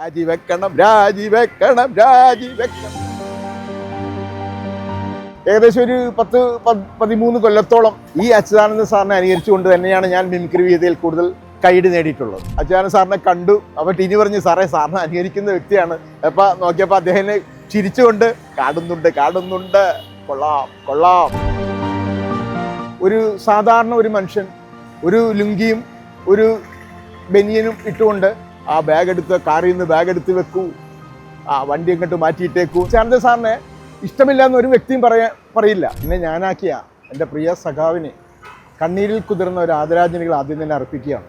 രാജിവെക്കണം രാജിവെക്കണം രാജിവെക്കണം. ഏകദേശം ഒരു പത്ത് പതിമൂന്ന് കൊല്ലത്തോളം ഈ അച്യുതാനന്ദ സാറിനെ അനുകരിച്ചുകൊണ്ട് തന്നെയാണ് ഞാൻ മിമിക്രി വീതിയിൽ കൂടുതൽ കൈഡ് നേടിയിട്ടുള്ളത്. അച്യുതാനന്ദ സാറിനെ കണ്ടു. അപ്പോൾ ടീനി പറഞ്ഞു സാറേ സാറിനെ അനുകരിക്കുന്ന വ്യക്തിയാണ്. അപ്പോൾ നോക്കിയപ്പോൾ അദ്ദേഹനെ ചിരിച്ചുകൊണ്ട് കാടുന്നുണ്ട് കാടുന്നുണ്ട്. കൊള്ളാം കൊള്ളാം. ഒരു സാധാരണ ഒരു മനുഷ്യൻ ഒരു ലുങ്കിയും ഒരു ബനിയനും ഇട്ടുകൊണ്ട് ആ ബാഗ് എടുത്ത് കാറിൽ നിന്ന് ബാഗ് എടുത്ത് വെക്കൂ. ആ വണ്ടി അങ്ങോട്ട് മാറ്റിയിട്ടേക്കൂ. ശാന്ത സാറിനെ ഇഷ്ടമില്ല എന്ന് ഒരു വ്യക്തിയും പറയാ പറയില്ല. എന്നെ ഞാനാക്കിയ എന്റെ പ്രിയ സഖാവിന് കണ്ണീരിൽ കുതിർന്ന ഒരു ആദരാഞ്ജലികൾ ആദ്യം തന്നെ അർപ്പിക്കുകയാണ്.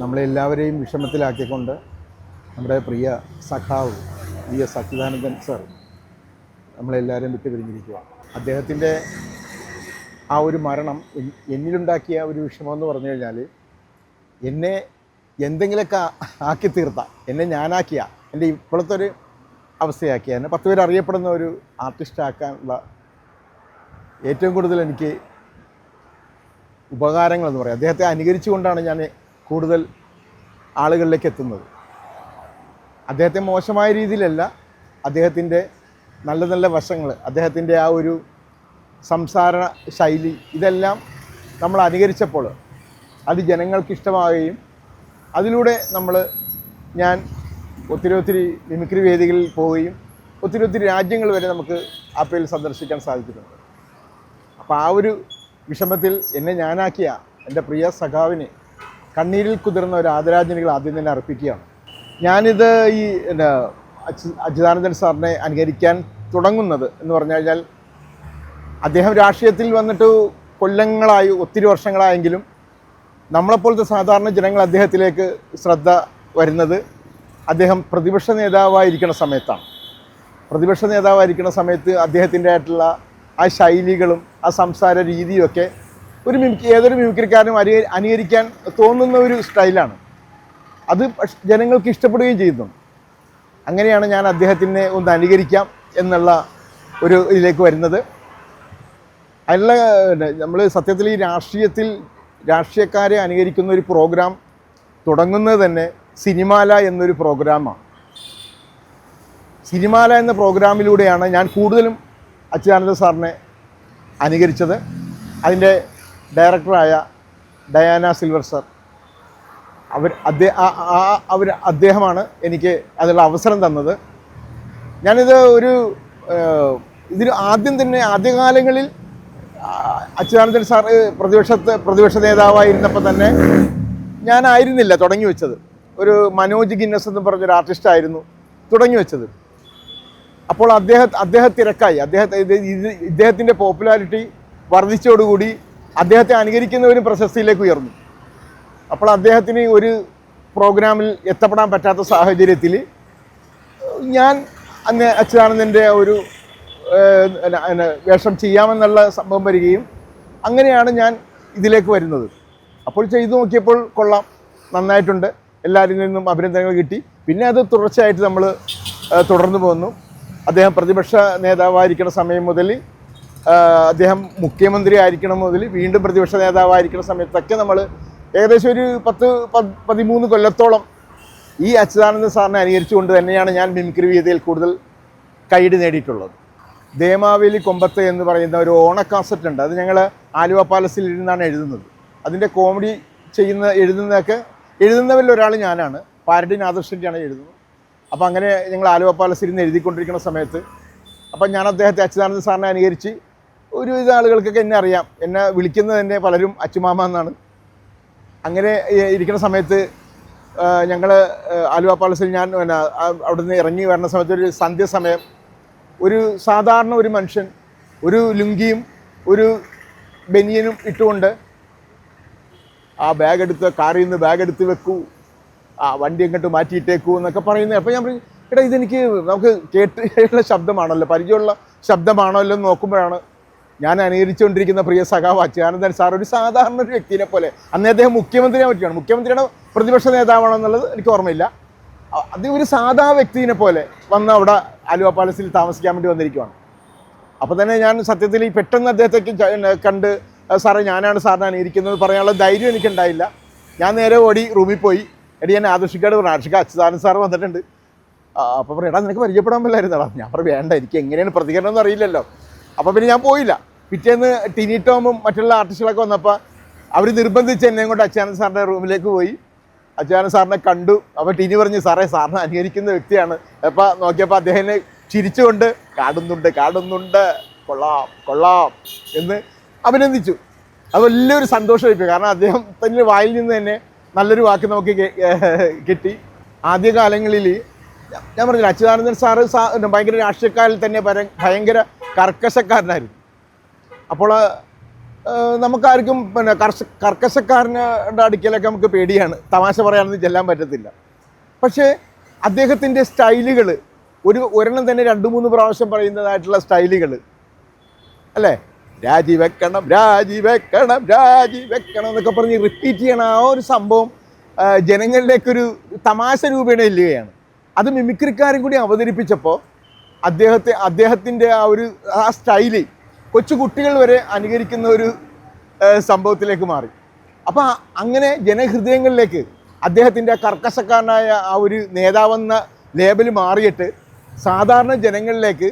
നമ്മളെല്ലാവരെയും വിഷമത്തിലാക്കിക്കൊണ്ട് നമ്മുടെ പ്രിയ സഖാവ് വി എസ് അച്യുതാനന്ദൻ സർ നമ്മളെല്ലാവരും വിട്ടു പിരിഞ്ഞിരിക്കുകയാണ് അദ്ദേഹത്തിന്റെ ആ ഒരു മരണം എന്നിലുണ്ടാക്കിയ ഒരു വിഷമമെന്ന് പറഞ്ഞു കഴിഞ്ഞാൽ എന്നെ എന്തെങ്കിലുമൊക്കെ ആക്കി തീർത്ത എന്നെ ഞാനാക്കിയ എന്റെ ഇപ്പോഴത്തെ ഒരു അവസ്ഥയാക്കിയ എന്നെ പത്ത് പേര് അറിയപ്പെടുന്ന ഒരു ആർട്ടിസ്റ്റാക്കാനുള്ള ഏറ്റവും കൂടുതൽ എനിക്ക് ഉപകാരങ്ങളെന്ന് പറയാം. അദ്ദേഹത്തെ അനുകരിച്ചുകൊണ്ടാണ് ഞാൻ കൂടുതൽ ആളുകളിലേക്ക് എത്തുന്നത്. അദ്ദേഹത്തെ മോശമായ രീതിയിലല്ല അദ്ദേഹത്തിന്റെ നല്ല നല്ല വശങ്ങൾ അദ്ദേഹത്തിന്റെ ആ ഒരു സംസാര ശൈലി ഇതെല്ലാം നമ്മൾ അനുകരിച്ചപ്പോൾ അത് ജനങ്ങൾക്ക് ഇഷ്ടമാവുകയും അതിലൂടെ നമ്മൾ ഞാൻ ഒത്തിരി ഒത്തിരി മിമിക്രി വേദികളിൽ പോവുകയും ഒത്തിരി ഒത്തിരി രാജ്യങ്ങൾ വരെ നമുക്ക് ആ പേരിൽ സന്ദർശിക്കാൻ സാധിച്ചിട്ടുണ്ട്. അപ്പോൾ ആ ഒരു വിഷമത്തിൽ എന്നെ ഞാനാക്കിയ എന്റെ പ്രിയ സഖാവിനെ കണ്ണീരിൽ കുതിർന്ന ഒരു ആദരാഞ്ജലികൾ ആദ്യം തന്നെ അർപ്പിക്കുകയാണ്. ഞാനിത് ഈ അച്യുതാനന്ദൻ സാറിനെ അനുകരിക്കാൻ തുടങ്ങുന്നത് എന്ന് പറഞ്ഞു കഴിഞ്ഞാൽ അദ്ദേഹം രാഷ്ട്രീയത്തിൽ വന്നിട്ട് കൊല്ലങ്ങളായി ഒത്തിരി വർഷങ്ങളായെങ്കിലും നമ്മളെപ്പോലത്തെ സാധാരണ ജനങ്ങൾ അദ്ദേഹത്തിലേക്ക് ശ്രദ്ധ വരുന്നത് അദ്ദേഹം പ്രതിപക്ഷ നേതാവായിരിക്കുന്ന സമയത്താണ്. പ്രതിപക്ഷ നേതാവായിരിക്കുന്ന സമയത്ത് അദ്ദേഹത്തിന്റെ ആയിട്ടുള്ള ആ ശൈലികളും ആ സംസാര രീതിയൊക്കെ ഒക്കെ ഒരു മിമിക്രി ഏതൊരു മിമിക്രിക്കാരനും അനു അനുകരിക്കാൻ തോന്നുന്ന ഒരു സ്റ്റൈലാണ്. അത് ജനങ്ങൾക്ക് ഇഷ്ടപ്പെടുകയും ചെയ്യുന്നു അങ്ങനെയാണ് ഞാൻ അദ്ദേഹത്തിനെ ഒന്ന് അനുകരിക്കാം എന്നുള്ള ഒരു ഇതിലേക്ക് വരുന്നത്. അതിനുള്ള നമ്മൾ സത്യത്തിൽ ഈ രാഷ്ട്രീയത്തിൽ രാഷ്ട്രീയക്കാരെ അനുകരിക്കുന്ന ഒരു പ്രോഗ്രാം തുടങ്ങുന്നത് തന്നെ സിനിമാല എന്നൊരു പ്രോഗ്രാമാണ്. സിനിമാല എന്ന പ്രോഗ്രാമിലൂടെയാണ് ഞാൻ കൂടുതലും അച്യുതാനന്ദ സാറിനെ അനുകരിച്ചത്. അതിന്റെ ഡയറക്ടറായ ഡയാന സിൽവർ സർ. അവർ അവർ അദ്ദേഹമാണ് എനിക്ക് അതിനുള്ള അവസരം തന്നത്. ഞാനിത് ഒരു ഇതിൽ ആദ്യം തന്നെ ആദ്യകാലങ്ങളിൽ അച്യുതാനന്ദൻ സാറ് പ്രതിപക്ഷത്ത് പ്രതിപക്ഷ നേതാവായിരുന്നപ്പോൾ തന്നെ ഞാനായിരുന്നില്ല തുടങ്ങി വെച്ചത്. ഒരു മനോജ് ഗിന്നസ് എന്ന് പറഞ്ഞൊരു ആർട്ടിസ്റ്റായിരുന്നു തുടങ്ങി വെച്ചത്. അപ്പോൾ അദ്ദേഹം അദ്ദേഹം തിരക്കായി. അദ്ദേഹത്തെ ഇദ്ദേഹത്തിന്റെ പോപ്പുലാരിറ്റി വർദ്ധിച്ചതോടുകൂടി അദ്ദേഹത്തെ അനുകരിക്കുന്നവരും പ്രശസ്തിയിലേക്ക് ഉയർന്നു. അപ്പോൾ അദ്ദേഹത്തിന് ഒരു പ്രോഗ്രാമിൽ എത്തപ്പെടാൻ പറ്റാത്ത സാഹചര്യത്തിൽ ഞാൻ അന്ന് അച്യുതാനന്ദന്റെ ഒരു വേഷം ചെയ്യാമെന്നുള്ള സംഭവം വരികയും അങ്ങനെയാണ് ഞാൻ ഇതിലേക്ക് വരുന്നത്. അപ്പോൾ ചെയ്തു നോക്കിയപ്പോൾ കൊള്ളാം. നന്നായിട്ടുണ്ട്. എല്ലാവരിൽ നിന്നും അഭിനന്ദനങ്ങൾ കിട്ടി. പിന്നെ അത് തുടർച്ചയായിട്ട് നമ്മൾ തുടർന്നു പോന്നു. അദ്ദേഹം പ്രതിപക്ഷ നേതാവായിരിക്കുന്ന സമയം മുതൽ അദ്ദേഹം മുഖ്യമന്ത്രി ആയിരിക്കണം മുതൽ വീണ്ടും പ്രതിപക്ഷ നേതാവായിരിക്കുന്ന സമയത്തൊക്കെ നമ്മൾ ഏകദേശം ഒരു പത്ത് പതിമൂന്ന് കൊല്ലത്തോളം ഈ അച്യുതാനന്ദ സാറിനെ അനുകരിച്ചുകൊണ്ട് തന്നെയാണ് ഞാൻ മിമിക്രി വീതിയിൽ കൂടുതൽ കൈഡ് നേടിയിട്ടുള്ളത്. ദേമാവേലി കൊമ്പത്ത് എന്ന് പറയുന്ന ഒരു ഓണ കാസറ്റ് ഉണ്ട്. അത് ഞങ്ങൾ ആലുവ പാലസിൽ ഇരുന്നാണ് എഴുതുന്നത്. അതിന്റെ കോമഡി ചെയ്യുന്ന എഴുതുന്നതൊക്കെ എഴുതുന്നവരിൽ ഒരാൾ ഞാനാണ്. പാരഡി നാദർഷന്റെയാണ് എഴുതുന്നത്. അപ്പോൾ അങ്ങനെ ഞങ്ങൾ ആലുവ പാലസിൽ ഇരുന്ന് എഴുതിക്കൊണ്ടിരിക്കുന്ന സമയത്ത് അപ്പം ഞാൻ അദ്ദേഹത്തെ അച്യുതാനന്ദ സാറിനെ അനുകരിച്ച് ഒരുവിധ ആളുകൾക്കൊക്കെ എന്നെ അറിയാം. എന്നെ വിളിക്കുന്നത് തന്നെ പലരും അച്ചുമാമ എന്നാണ്. അങ്ങനെ ഇരിക്കുന്ന സമയത്ത് ഞങ്ങൾ ആലുവ പാലസിൽ ഞാൻ പിന്നെ അവിടുന്ന് ഇറങ്ങി വരുന്ന സമയത്ത് ഒരു സന്ധ്യ സമയം ഒരു സാധാരണ ഒരു മനുഷ്യൻ ഒരു ലുങ്കിയും ഒരു ബനിയനും ഇട്ടുകൊണ്ട് ആ ബാഗ് എടുത്ത് കാറിൽ നിന്ന് ബാഗ് എടുത്ത് വെക്കൂ ആ വണ്ടി അങ്ങോട്ട് മാറ്റിയിട്ടേക്കൂ എന്നൊക്കെ പറയുന്നത്. അപ്പോൾ ഞാൻ പറഞ്ഞു എടാ ഇതെനിക്ക് നമുക്ക് കേട്ടുള്ള ശബ്ദമാണല്ലോ പരിചയമുള്ള ശബ്ദമാണോ എന്ന് നോക്കുമ്പോഴാണ് ഞാൻ അനുകരിച്ചുകൊണ്ടിരിക്കുന്ന പ്രിയ സഖാവ് അച്യുതാനന്ദൻ സാർ ഒരു സാധാരണ ഒരു വ്യക്തിനെ പോലെ. അന്ന് അദ്ദേഹം മുഖ്യമന്ത്രിയെ പറ്റിയാണ്. മുഖ്യമന്ത്രിയുടെ പ്രതിപക്ഷ നേതാവാണെന്നുള്ളത് എനിക്ക് ഓർമ്മയില്ല. അത് ഒരു സാധാ വ്യക്തിനെ പോലെ വന്ന് അവിടെ ആലുവ പാലസിൽ താമസിക്കാൻ വേണ്ടി വന്നിരിക്കുവാണ്. അപ്പോൾ തന്നെ ഞാൻ സത്യത്തിൽ ഈ പെട്ടെന്ന് എന്നെ കണ്ട് "ആ, സാറേ ഞാനാണ് സാറിന് അനുകരിക്കുന്നത് പറയാനുള്ള ധൈര്യം എനിക്കുണ്ടായില്ല. ഞാൻ നേരെ ഓടി റൂമിൽ പോയി. എടി ഞാൻ ആദർശിക്കാട് പറഞ്ഞു. ആദർശിക്ക അച്യുതാനന്ദ സാറ് വന്നിട്ടുണ്ട്. അപ്പോൾ പറയടാ നിനക്ക് പരിചയപ്പെടാൻ പറ്റില്ലായിരുന്നടാ ഞാൻ പറഞ്ഞു വേണ്ട എനിക്ക് എങ്ങനെയാണ് പ്രതികരണം എന്ന് അറിയില്ലല്ലോ. അപ്പോൾ പിന്നെ ഞാൻ പോയില്ല. പിറ്റേന്ന് ടിനി ടോമും മറ്റുള്ള ആർട്ടിസ്റ്റുകളൊക്കെ വന്നപ്പോൾ അവർ നിർബന്ധിച്ച് എന്നെ കൊണ്ട് അച്യുതാനന്ദ സാറിന്റെ റൂമിലേക്ക് പോയി. അച്യുതാനന്ദ സാറിനെ കണ്ടു. അപ്പോൾ ടിനി പറഞ്ഞു സാറേ സാറിനെ അനുകരിക്കുന്ന വ്യക്തിയാണ്. അപ്പോൾ നോക്കിയപ്പോൾ അദ്ദേഹം ചിരിച്ചുകൊണ്ട് കാടുന്നുണ്ട് കാടുന്നുണ്ട് കൊള്ളാം കൊള്ളാം എന്ന് അഭിനന്ദിച്ചു. അത് വലിയൊരു സന്തോഷമായിപ്പോയി. കാരണം അദ്ദേഹം തന്നെ വായിൽ നിന്ന് തന്നെ നല്ലൊരു വാക്ക് നമുക്ക് കിട്ടി. ആദ്യകാലങ്ങളിൽ ഞാൻ പറഞ്ഞില്ല അച്യുതാനന്ദൻ സാറ് ഭയങ്കര രാഷ്ട്രീയക്കാരിൽ തന്നെ ഭയങ്കര കർക്കശക്കാരനായിരുന്നു. അപ്പോൾ നമുക്കാർക്കും പിന്നെ കർഷ കർക്കശക്കാരന്റെ അടുക്കലൊക്കെ നമുക്ക് പേടിയാണ്. തമാശ പറയാനൊന്നും ചെല്ലാൻ പറ്റത്തില്ല. പക്ഷേ അദ്ദേഹത്തിന്റെ സ്റ്റൈലുകൾ ഒരു ഒരെണ്ണം തന്നെ രണ്ട് മൂന്ന് പ്രാവശ്യം പറയുന്നതായിട്ടുള്ള സ്റ്റൈലുകൾ. അല്ലേ? രാജിവെക്കണം രാജിവെക്കണം രാജിവെക്കണം എന്നൊക്കെ പറഞ്ഞ് റിപ്പീറ്റ് ചെയ്യണ ആ ഒരു സംഭവം ജനങ്ങളിലേക്കൊരു തമാശ രൂപേണ ഇല്ലുകയാണ്. അത് മിമിക്രിക്കാരും കൂടി അവതരിപ്പിച്ചപ്പോൾ അദ്ദേഹത്തെ അദ്ദേഹത്തിന്റെ ആ ഒരു ആ സ്റ്റൈൽ കൊച്ചു കുട്ടികൾ വരെ അനുകരിക്കുന്ന ഒരു സംഭവത്തിലേക്ക് മാറി. അപ്പോൾ അങ്ങനെ ജനഹൃദയങ്ങളിലേക്ക് അദ്ദേഹത്തിന്റെ കർക്കശക്കാരനായ ആ ഒരു നേതാവെന്ന ലേബൽ മാറിയിട്ട് സാധാരണ ജനങ്ങളിലേക്ക്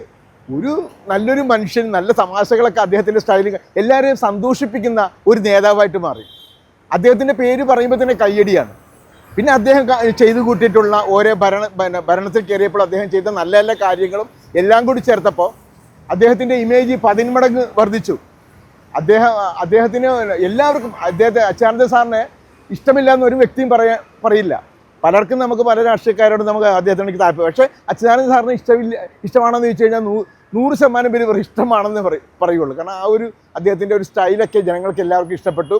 ഒരു നല്ലൊരു മനുഷ്യൻ നല്ല തമാശകളൊക്കെ അദ്ദേഹത്തിന്റെ സ്റ്റൈലിൽ എല്ലാവരെയും സന്തോഷിപ്പിക്കുന്ന ഒരു നേതാവായിട്ട് മാറി. അദ്ദേഹത്തിന്റെ പേര് പറയുമ്പോൾ തന്നെ കയ്യടിയാണ്. പിന്നെ അദ്ദേഹം ചെയ്തു കൂട്ടിയിട്ടുള്ള ഓരോ ഭരണ- ഭരണത്തിൽ കയറിയപ്പോൾ അദ്ദേഹം ചെയ്ത നല്ല നല്ല കാര്യങ്ങളും എല്ലാം കൂടി ചേർത്തപ്പോൾ അദ്ദേഹത്തിന്റെ ഇമേജ് പതിന്മടങ്ങ് വർദ്ധിച്ചു. അദ്ദേഹം അദ്ദേഹത്തിന് എല്ലാവർക്കും അദ്ദേഹത്തെ അച്ചാനന്ദ സാറിനെ ഇഷ്ടമില്ല എന്ന് ഒരു വ്യക്തിയും പറയാ പറയില്ല. പലർക്കും നമുക്ക് പല രാഷ്ട്രീയക്കാരോട് നമുക്ക് അദ്ദേഹത്തിനോട് താല്പര്യം പക്ഷേ അച്യുതാനന്ദ സാറിന് ഇഷ്ടമില്ല ഇഷ്ടമാണെന്ന് ചോദിച്ചു കഴിഞ്ഞാൽ നൂ നൂറ് ശതമാനം പേര് ഇഷ്ടമാണെന്ന് പറയും പറയുള്ളൂ. കാരണം ആ ഒരു അദ്ദേഹത്തിന്റെ ഒരു സ്റ്റൈലൊക്കെ ജനങ്ങൾക്ക് എല്ലാവർക്കും ഇഷ്ടപ്പെട്ടു.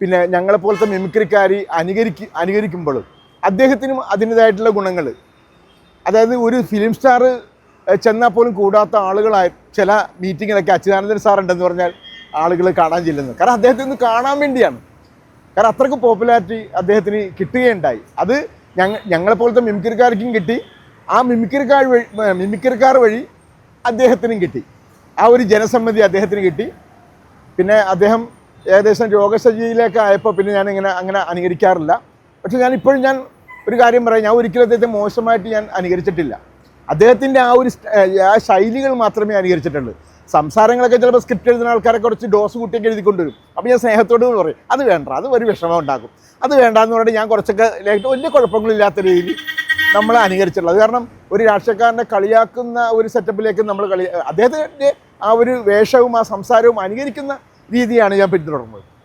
പിന്നെ ഞങ്ങളെപ്പോലത്തെ മിമിക്രിക്കാരി അനുകരിക്ക് അനുകരിക്കുമ്പോഴും അദ്ദേഹത്തിനും അതിന്റെതായിട്ടുള്ള ഗുണങ്ങൾ അതായത് ഒരു ഫിലിം സ്റ്റാർ ചെന്നാൽ പോലും കൂടാത്ത ആളുകളായി ചില മീറ്റിങ്ങിലൊക്കെ അച്യുതാനന്ദൻ സാർ ഉണ്ടെന്ന് പറഞ്ഞാൽ ആളുകൾ കാണാൻ ചെല്ലുന്നത്. കാരണം അദ്ദേഹത്തെ ഒന്ന് കാണാൻ വേണ്ടിയാണ്. കാരണം അത്രയ്ക്ക് പോപ്പുലാരിറ്റി അദ്ദേഹത്തിന് കിട്ടുകയുണ്ടായി. അത് ഞങ്ങൾ ഞങ്ങളെപ്പോലത്തെ മിമിക്രിക്കാർക്കും കിട്ടി. ആ മിമിക്രിക്കാർ വഴി മിമിക്രിക്കാർ വഴി അദ്ദേഹത്തിനും കിട്ടി. ആ ഒരു ജനസമ്മതി അദ്ദേഹത്തിന് കിട്ടി. പിന്നെ അദ്ദേഹം ഏകദേശം രോഗസജ്ജയിലേക്ക് ആയപ്പോൾ പിന്നെ ഞാൻ ഇങ്ങനെ അങ്ങനെ അനുകരിക്കാറില്ല. പക്ഷെ ഞാൻ ഇപ്പോഴും ഞാൻ ഒരു കാര്യം പറയാം. ഞാൻ ഒരിക്കലും അദ്ദേഹത്തെ മോശമായിട്ട് ഞാൻ അനുകരിച്ചിട്ടില്ല. അദ്ദേഹത്തിന്റെ ആ ഒരു ആ ശൈലികൾ മാത്രമേ അനുകരിച്ചിട്ടുള്ളൂ. സംസാരങ്ങളൊക്കെ ചിലപ്പോൾ സ്ക്രിപ്റ്റ് എഴുതുന്ന ആൾക്കാരെ കുറച്ച് ഡോസ് കൂട്ടിയൊക്കെ എഴുതിക്കൊണ്ടുവരും അപ്പോൾ ഞാൻ സ്നേഹത്തോട് പറയും അത് വേണ്ട അത് ഒരു വിഷമം ഉണ്ടാക്കും. അത് വേണ്ടെന്ന് പറഞ്ഞിട്ട് ഞാൻ കുറച്ചൊക്കെ വലിയ കുഴപ്പങ്ങളില്ലാത്ത രീതിയിൽ നമ്മൾ അനുകരിച്ചിട്ടുള്ളത് കാരണം ഒരു രാഷ്ട്രീയക്കാരനെ കളിയാക്കുന്ന ഒരു സെറ്റപ്പിലേക്ക് നമ്മൾ കളി അദ്ദേഹത്തിന്റെ ആ ഒരു വേഷവും ആ സംസാരവും അനുകരിക്കുന്ന രീതിയാണ് ഞാൻ പിന്തുടർന്നത്.